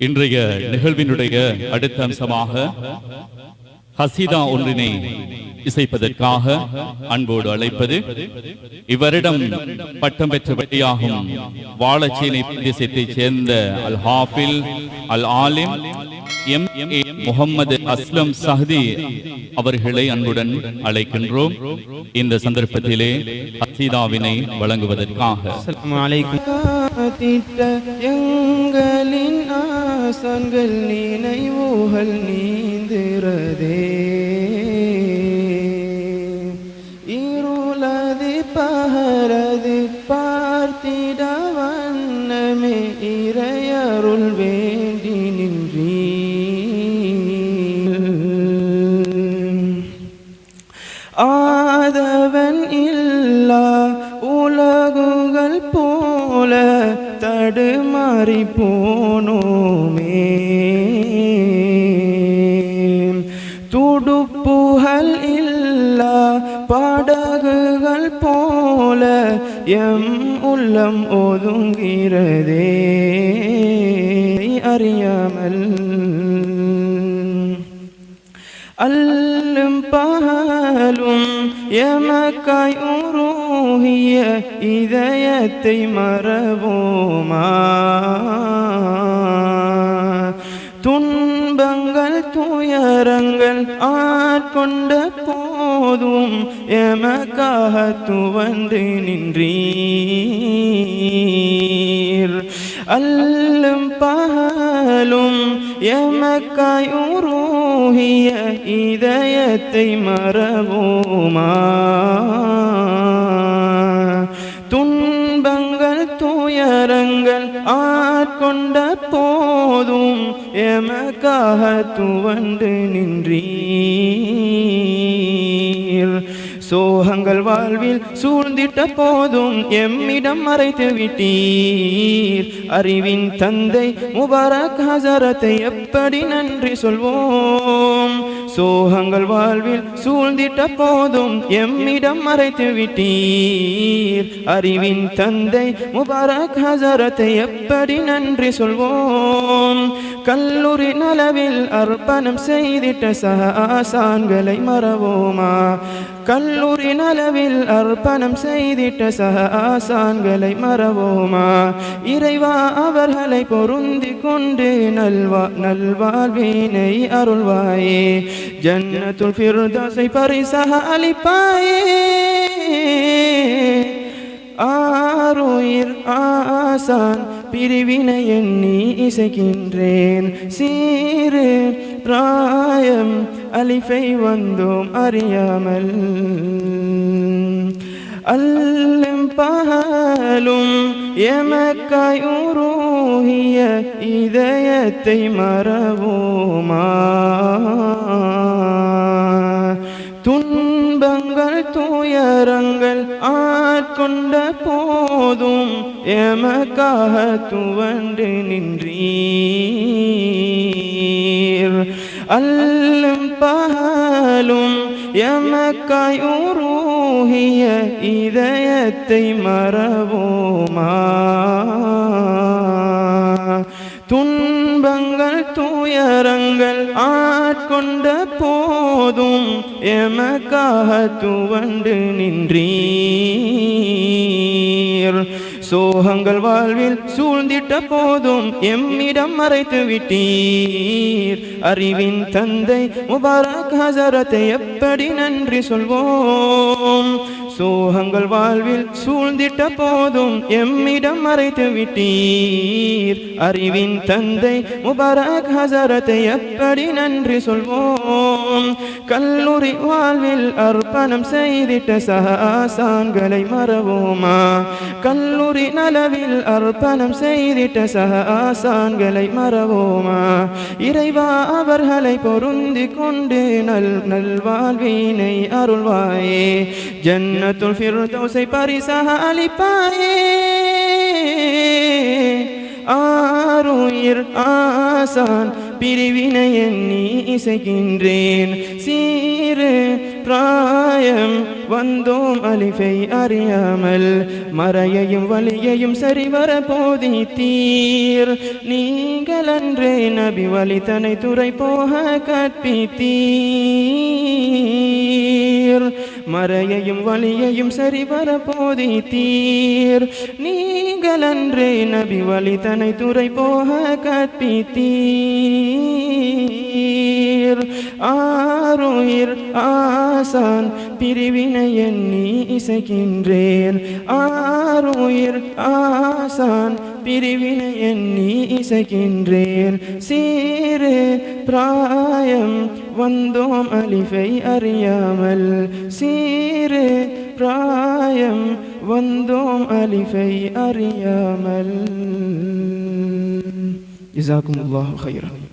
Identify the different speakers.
Speaker 1: இன்றைய நிகழ்வினுடைய அடுத்த அம்சமாக ஹசீதா ஒன்றினை இசைப்பதற்காக அன்போடு அழைப்பது இவரிடம் பட்டம் பெற்ற வெட்டியாகும் வாழச்சேனை பிரதேசத்தைச் சேர்ந்த அல் ஹாஃபில் அல் ஆலிம் எம். ஏ. முகமது அஸ்லம் சஹதி அவர்களை அன்புடன் அழைக்கின்றோம். இந்த சந்தர்ப்பத்திலே ஹசீதாவினை வழங்குவதற்காக.
Speaker 2: ஆசான்கள் அலைக்கும்
Speaker 3: காத்திட்ட நினைவுகள் நீந்திரதே இருளது பகரது பார்த்திட வண்ணமே இறையருள் வேண்டி நின்றீ. ஆதவன் இல்லா உலகுகள் போல தடுமாறி போனோ. பாடகுகள் இல்லா பாடகுகள் போல எம் உள்ளம் ஒதுங்கிறதே அறியாமல் அல்லும் பகலும் எமக்காய் உருகிய இதயத்தை மறவோமா? துயரங்கள் ஆட்கொண்ட போதும் எமக்காக துவந்து நின்றீர். அல்லும் பகலும் எமக்காய் உருகிய இதயத்தை மறவோமா? துன்பங்கள் துயரங்கள் ஆட்கொண்ட போ போதும் எமக்காக துவண்டு நின்றீர். சோகங்கள் வாழ்வில் சூழ்ந்திட்ட போதும் எம்மிடம் மறைத்து விட்டீர். அறிவின் தந்தை முபாரக் ஹசரத்தை எப்படி நன்றி சொல்வோம்? சோகங்கள் வாழ்வில் சூழ்ந்திட்ட போதும் எம்மிடம் மறைத்து விட்டீர். அறிவின் தந்தை முபாரக் ஹசரத்தை எப்படி நன்றி சொல்வோம்? கல்லூரி நலவில் அர்ப்பணம் செய்திட்ட சக ஆசான்களை மறவோமா? கல்லூரி நலவில் அர்ப்பணம் செய்திட்ட சக ஆசான்களை மறவோமா? இறைவா அவர்களை பொருந்தி கொண்டு நல்வா நல்வாழ்வினை அருள்வாயே. ஜன்னத்துல் ஃபிர்தௌஸை பரிசாக அளிப்பாயே. ஆருயிர் ஆசான் பிரிவினை எண்ணி இசைக்கின்றேன். சீரு பிராயம் அலிஃபை வந்தோம் அறியாமல் அல்லும் பகலும் எமக்காய் உருகிய இதயத்தை மறவோமா? துன்பங்கள் துயரங்கள் ஆ கொண்ட போதும் எமக்காக துவண்டு நின்றீர். அல்லும் பகலும் எமக்காய் உருகிய இதயத்தை மறவோமா? துன்பங்கள் துயரங்கள் ஆ ஆட்கொண்ட போதும் எமக்காக துவண்டு நின்றீர். சோகங்கள் வாழ்வில் சூழ்ந்திட்ட போதும் எம்மிடம் மறைத்து விட்டீர். அறிவின் தந்தை முபாரக் ஹசரத்தை எப்படி நன்றி சொல்வோம்? சோகங்கள் வாழ்வில் சூழ்ந்திட்ட போதும் எம்மிடம் மறைத்து விட்டீர். அறிவின் தந்தை முபாரக் ஹசரத்தை எப்படி நன்றி சொல்வோம்? கல்லூரி வாழ்வில் அர்ப்பணம் செய்திட்ட சக ஆசான்களை மறவோமா? கல்லூரி நலவில் அர்ப்பணம் செய்திட்ட சக ஆசான்களை மறவோமா? இறைவா அவர்களை பொருந்தி கொண்டு நல் நல்வாழ்வினை அருள்வாயே. ஜன்னத்துல் ஃபிர்தௌஸை பரிசாக அளிப்பாயே ஆருயிர் ஆசான் பிரிவினை எண்ணி இசைக்கின்றேன் சீரு பிராயம் வந்தோம் அலிஃபை அறியாமல் மறையையும் வலியையும் சரிவர போதித்தீர் நீங்கள் அன்றே நபி வலித்தனை துறை போக கற்பித்தீர் மறையையும் வழியையும் சரிவர போதித்தீர். நீங்களன்றே நபி வழி தனை துறை போக கற்பித்தீர். ஆரோயிர் ஆசான் பிரிவினை எண்ணி இசைக்கின்றேன். ஆ அருயிர் ஆசான் பிரிவினை எண்ணி இசைக்கின்றேன் சீரு பிராயம் வந்தோம் அலிஃபை அறியாமல் சீரு பிராயம் வந்தோம் அலிஃபை அறியாமல் ஜிசாக்கும் அல்லாஹ்